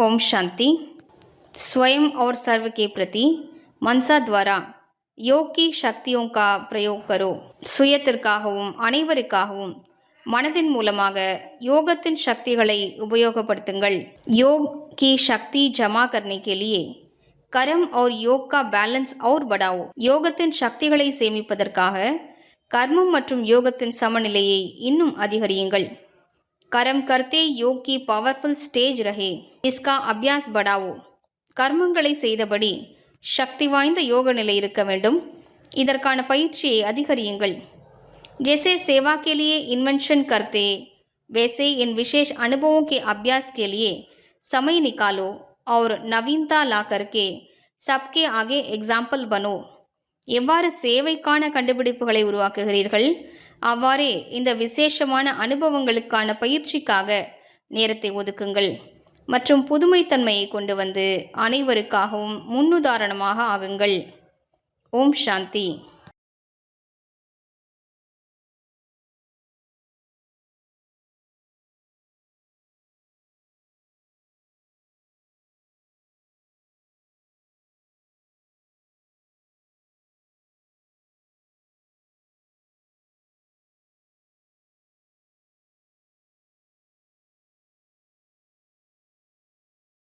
ओम शांति स्वयं और सर्व के प्रति मनसा द्वारा योग की शक्तियों का प्रयोग करो சுயத்திற்காகவும் அனைவருக்காகவும் மனதின் மூலமாக யோகத்தின் சக்திகளை உபயோகப்படுத்துங்கள் योग की शक्ति जमा करने के लिए கரம் और योग का பேலன்ஸ் और बढ़ाओ யோகத்தின் சக்திகளை சேமிப்பதற்காக கர்மம் மற்றும் யோகத்தின் சமநிலையை இன்னும் அதிகரியுங்கள் कर्म करते योग की पावरफुल स्टेज रहे इसका अभ्यास बढ़ाओ கர்மங்களை செய்தபடி சக்தி வாய்ந்த யோக நிலை இருக்க வேண்டும் இதற்கான பயிற்சியை அதிகரியுங்கள் जैसे सेवा के लिए इन्वेंशन करते वैसे इन विशेष अनुभवों के अभ्यास के लिए समय निकालो और नवीनता ला करके सबके आगे एग्जाम्पल बनो எவ்வாறு சேவைக்கான கண்டுபிடிப்புகளை உருவாக்குகிறீர்கள் அவ்வாறே இந்த விசேஷமான அனுபவங்களுக்கான பயிற்சிக்காக நேரத்தை ஒதுக்குங்கள். மற்றும் புதுமைத்தன்மையை கொண்டு வந்து அனைவருக்காகவும் முன்னுதாரணமாக ஆகுங்கள். ஓம் சாந்தி.